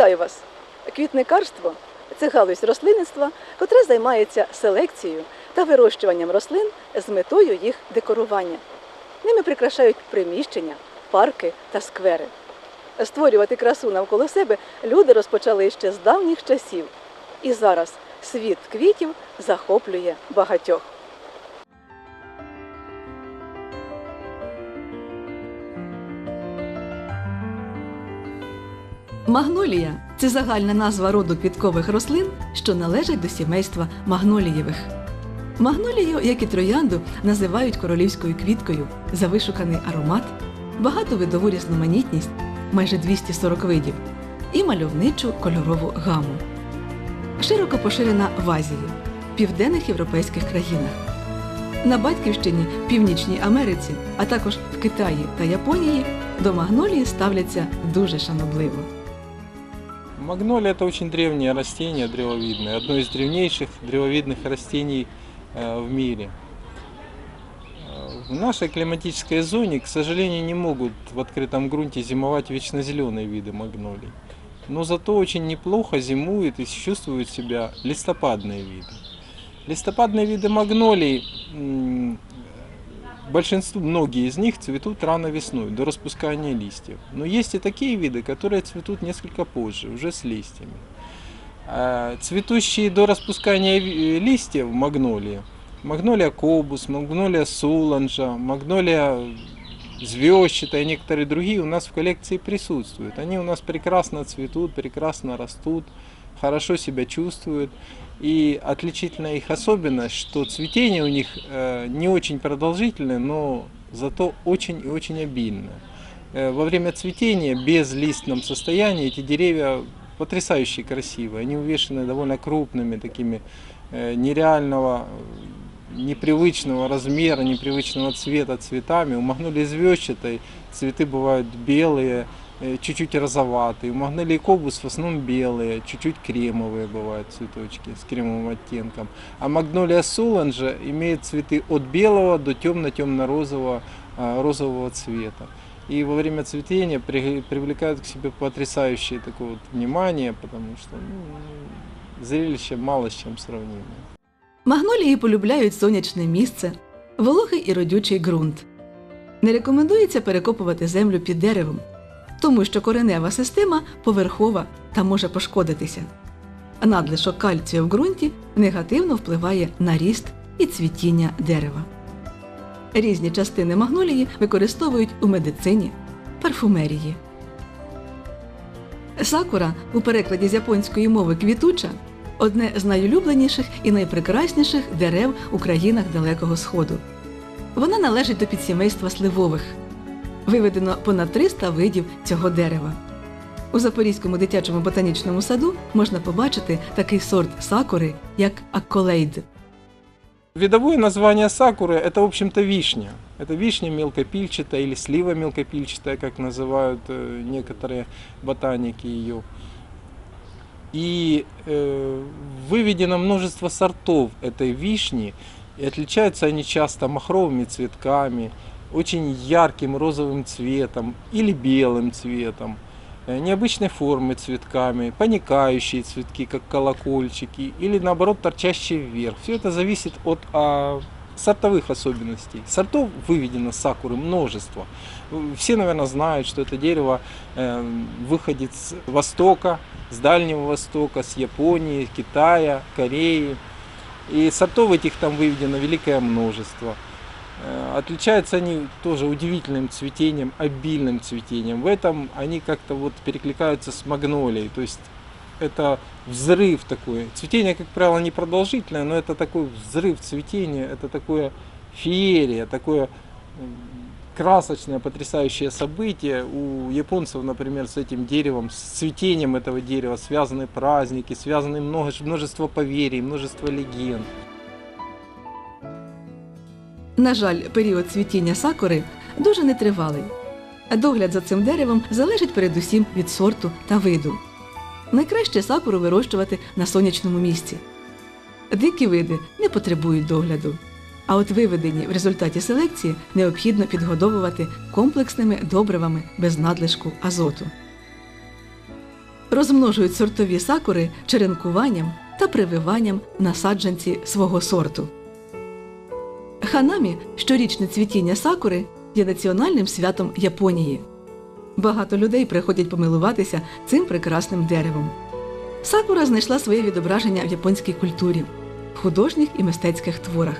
Вітаю вас! Квітникарство це галузь рослинництва, котра займається селекцією та вирощуванням рослин з метою їх декорування. Ними прикрашають приміщення, парки та сквери. Створювати красу навколо себе люди розпочали ще з давніх часів. І зараз світ квітів захоплює багатьох. Магнолія це загальна назва роду квіткових рослин, що належать до сімейства магнолієвих. Магнолію, як і троянду, називають королівською квіткою за вишуканий аромат, багатовидову різноманітність, майже 240 видів, і мальовничу кольорову гаму. Широко поширена в Азії, південних європейських країнах. На Батьківщині, Північній Америці, а також в Китаї та Японії до магнолії ставляться дуже шанобливо. Магнолия – это очень древнее растение, древовидное, одно из древнейших древовидных растений э, в мире. В нашей климатической зоне, к сожалению, не могут в открытом грунте зимовать вечно зеленые виды магнолий. Но зато очень неплохо зимуют и чувствуют себя листопадные виды. Листопадные виды магнолий, большинство, многие из них цветут рано весной, до распускания листьев. Но есть и такие виды, которые цветут несколько позже, уже с листьями. А Цветущие до распускания ви- листьев магнолии, магнолия кобус, магнолия суланжа, магнолия звездчатая и некоторые другие у нас в коллекции присутствуют. Они у нас прекрасно цветут, прекрасно растут, хорошо себя чувствуют. И отличительная их особенность, что цветение у них э, не очень продолжительное, но зато очень и очень обильное. Э, Во время цветения, без листном состоянии, эти деревья потрясающе красивые. Они увешаны довольно крупными, такими э, нереального, непривычного размера, непривычного цвета цветами. У магнолии звездчатой цветы бывают белые, чуть-чуть розоватые. У магнолии кобус в основном белые, чуть-чуть кремовые бывают цветочки с кремовым оттенком. А магнолия соланжа имеет цветы от белого до темно-темно-розового а, розового цвета. И во время цветения при- привлекают к себе потрясающее такое вот внимание, потому что ну, зрелище мало с чем сравнимо. Магнолії полюбляють сонячне місце, вологий і родючий ґрунт. Не рекомендується перекопувати землю під деревом, тому що коренева система поверхова та може пошкодитися. Надлишок кальцію в ґрунті негативно впливає на ріст і цвітіння дерева. Різні частини магнолії використовують у медицині, парфумерії. Сакура у перекладі з японської мови квітуча одне з найулюбленіших і найпрекрасніших дерев у країнах Далекого Сходу. Вона належить до підсімейства сливових Виведено понад 300 видів цього дерева. У Запорізькому дитячому ботанічному саду можна побачити такий сорт сакури, як акколейд. Видовое название сакуры это, в общем-то, вишня. Это вишня мелкопильчатая или слива мелкопильчатая, как называют э, некоторые ботаники ее. И э, выведено множество сортов этой вишни, и отличаются они часто махровыми цветками, очень ярким розовым цветом или белым цветом, э, необычной формы цветками, паникающие цветки, как колокольчики, или наоборот торчащие вверх. Все это зависит от а, сортовых особенностей. Сортов выведено сакуры множество. Все, наверное, знают, что это дерево э, выходит с Востока, с Дальнего Востока, с Японии, Китая, Кореи. И сортов этих там выведено великое множество. Э, Отличаются они тоже удивительным цветением, обильным цветением. В этом они как-то вот перекликаются с магнолией. То есть это взрыв такой. Цветение, как правило, не продолжительное, но это такой взрыв цветения, это такое феерия, такое красочное, потрясающее событие. У японцев, например, с этим деревом, с цветением этого дерева связаны праздники, связаны множество поверий, множество легенд. На жаль, період цвітіння сакури дуже нетривалий. Догляд за цим деревом залежить передусім від сорту та виду. Найкраще сакуру вирощувати на сонячному місці. Дикі види не потребують догляду. А от виведені в результаті селекції необхідно підгодовувати комплексними добривами без надлишку азоту. розмножують сортові сакури черенкуванням та прививанням на саджанці свого сорту. Ханамі, щорічне цвітіння сакури, є національним святом Японії. Багато людей приходять помилуватися цим прекрасним деревом. Сакура знайшла своє відображення в японській культурі, в художніх і мистецьких творах,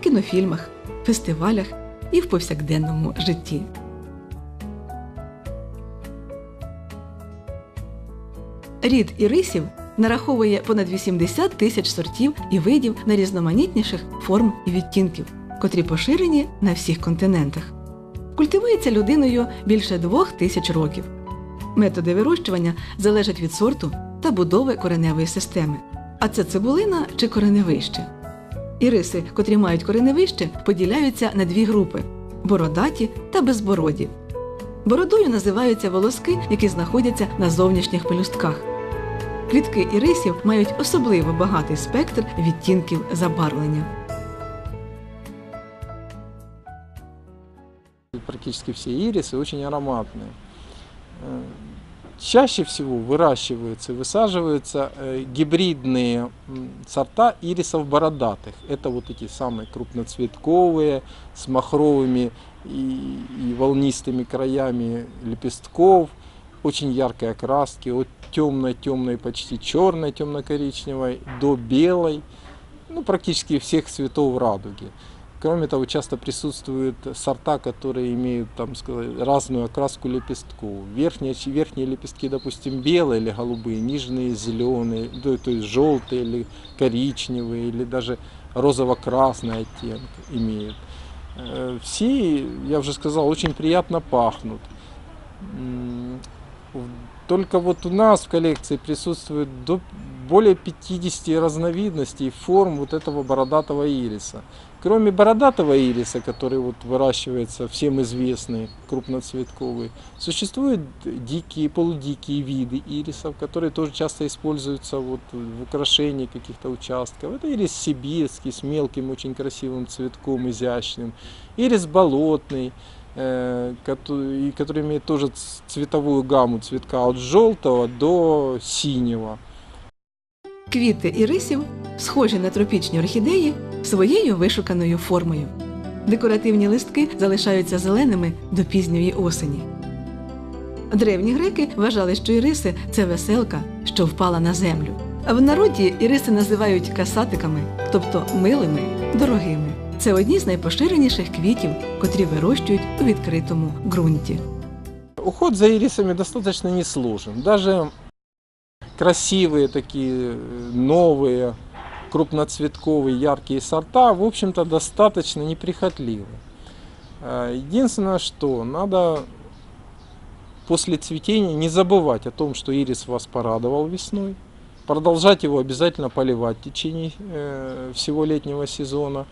кінофільмах, фестивалях і в повсякденному житті. Рід ірисів нараховує понад 80 тисяч сортів і видів найрізноманітніших форм і відтінків, котрі поширені на всіх континентах. Культивується людиною більше двох тисяч років. Методи вирощування залежать від сорту та будови кореневої системи. А це цибулина чи кореневище. Іриси, котрі мають кореневище, поділяються на дві групи бородаті та безбороді. Бородою називаються волоски, які знаходяться на зовнішніх пелюстках. Квітки ірисів мають особливо багатий спектр відтінків забарвлення. Практически все ирисы очень ароматные. Э, Чаще всего выращиваются и высаживаются э, гибридные сорта ирисов бородатых. Это вот эти самые крупноцветковые, с махровыми и, и волнистыми краями лепестков, очень яркой окраски, от темной-темной, почти черной, темно-коричневой до белой, ну, практически всех цветов радуги. Кроме того, часто присутствуют сорта, которые имеют, там сказать, разную окраску лепестков. Верхние, верхние лепестки, допустим, белые или голубые, нижние зеленые, то, то есть желтые или коричневые, или даже розово-красный оттенок имеют. Э, Все, я уже сказал, очень приятно пахнут. Только вот у нас в коллекции присутствует до более 50 разновидностей форм вот этого бородатого ириса. Кроме бородатого ириса, который вот выращивается всем известный, крупноцветковый, существуют дикие, полудикие виды ирисов, которые тоже часто используются вот в украшении каких-то участков. Это ирис сибирский с мелким, очень красивым цветком, изящным. Ирис болотный, э, кото- и который имеет тоже цветовую гамму цветка от желтого до синего. Квіти ірисів схожі на тропічні орхідеї своєю вишуканою формою. Декоративні листки залишаються зеленими до пізньої осені. Древні греки вважали, що іриси це веселка, що впала на землю. А в народі іриси називають касатиками, тобто милими, дорогими. Це одні з найпоширеніших квітів, котрі вирощують у відкритому ґрунті. Уход за ирисами достаточно несложен. Даже красивые такие новые крупноцветковые яркие сорта, в общем-то, достаточно неприхотливы. Э, Единственное, что надо после цветения не забывать о том, что ирис вас порадовал весной, продолжать его обязательно поливать в течение э, всего летнего сезона.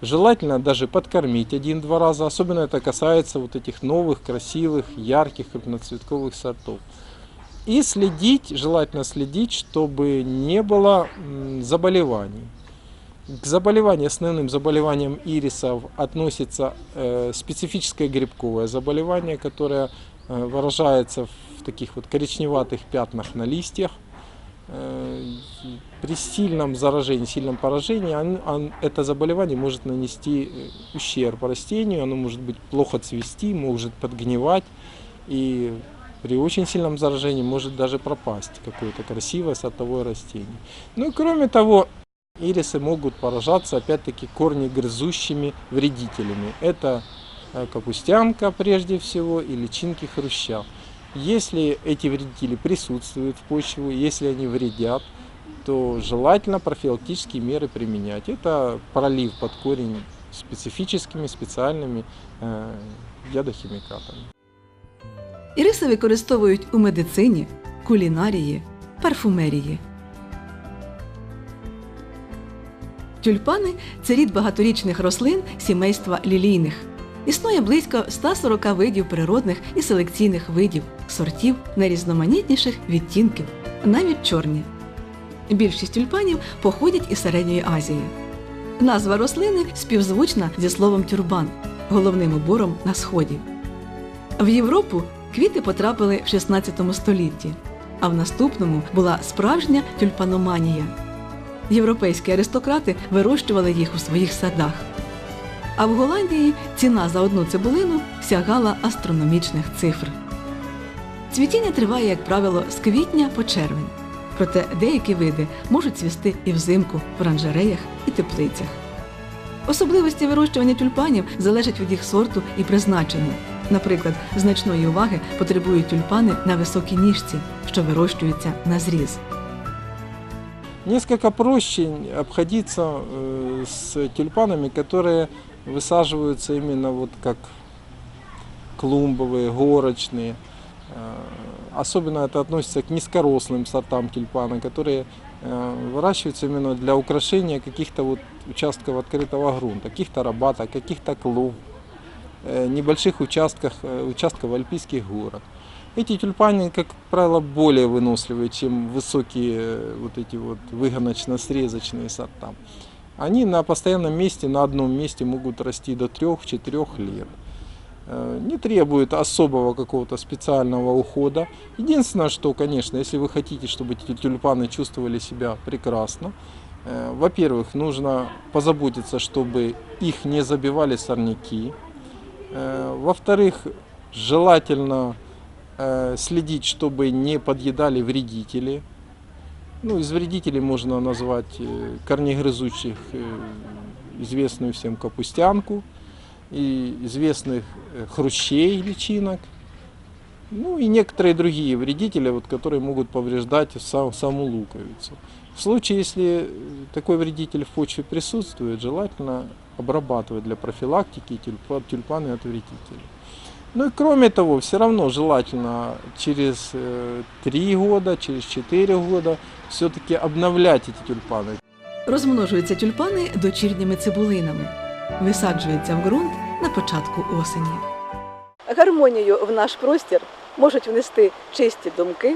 Желательно даже подкормить один-два раза. Особенно это касается вот этих новых, красивых, ярких крупноцветковых сортов. И следить, желательно следить, чтобы не было заболеваний. К заболеванию, основным заболеваниям ирисов относится э, специфическое грибковое заболевание, которое э, выражается в таких вот коричневатых пятнах на листьях. Э, При сильном заражении, сильном поражении он- он- это заболевание может нанести э, ущерб растению, оно может быть плохо цвести, может подгнивать и при очень сильном заражении может даже пропасть какое-то красивое сортовое растение. Ну и кроме того, ирисы могут поражаться опять-таки корнегрызущими вредителями. Это э, капустянка прежде всего и личинки хруща. Если эти вредители присутствуют в почве, если они вредят, то желательно профилактические меры применять. Это пролив под корень специфическими специальными э, ядохимикатами. Іриси використовують у медицині, кулінарії, парфумерії. Тюльпани це рід багаторічних рослин сімейства лілійних. Існує близько 140 видів природних і селекційних видів, сортів найрізноманітніших відтінків, навіть чорні. Більшість тюльпанів походять із Середньої Азії. Назва рослини співзвучна зі словом тюрбан, головним убором на сході. В Європу квіти потрапили в 16 столітті. а в наступному була справжня тюльпаноманія. Європейські аристократи вирощували їх у своїх садах. А в Голландії ціна за одну цибулину сягала астрономічних цифр. Цвітіння триває, як правило, з квітня по червень. Проте деякі види можуть цвісти і взимку в оранжереях і теплицях. Особливості вирощування тюльпанів залежать від їх сорту і призначення. Наприклад, значної уваги потребують тюльпани на високій ніжці, що вирощуються на зріз. Несколько проще обходиться э, с тюльпанами, которые высаживаются именно вот как клумбовые, горочные. Э, Особенно это относится к низкорослым сортам тюльпана, которые э, выращиваются именно для украшения каких-то вот участков открытого грунта, каких-то рабаток, каких-то клумб, э, Небольших участках, э, участков альпийских горах. Эти тюльпаны, как правило, более выносливые, чем высокие э, вот эти вот выгоночно-срезочные сорта. Они на постоянном месте, на одном месте могут расти до 3-4 лет. Э, Не требует особого какого-то специального ухода. Единственное, что, конечно, если вы хотите, чтобы эти тюльпаны чувствовали себя прекрасно, э, во-первых, нужно позаботиться, чтобы их не забивали сорняки. Э, Во-вторых, желательно э, следить, чтобы не подъедали вредители. Ну, из вредителей можно назвать э, корнегрызучих э, известную всем капустянку и известных э, хрущей личинок. Ну и некоторые другие вредители, вот, которые могут повреждать сам- саму луковицу. В случае, если э, такой вредитель в почве присутствует, желательно обрабатывать для профилактики тюльпа- тюльпаны от вредителей. Ну и кроме того, все равно желательно через 3 года, через 4 года все-таки обновлять эти тюльпаны. Розмножуються тюльпани дочірніми цибулинами, висаджуються в ґрунт на початку осені. Гармонію в наш простір можуть внести чисті думки,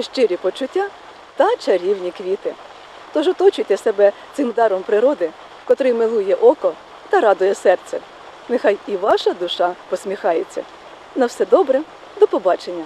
щирі почуття та чарівні квіти. Тож оточуйте себе цим даром природи, котрий милує око та радує серце. Нехай і ваша душа посміхається. На все добре, до побачення!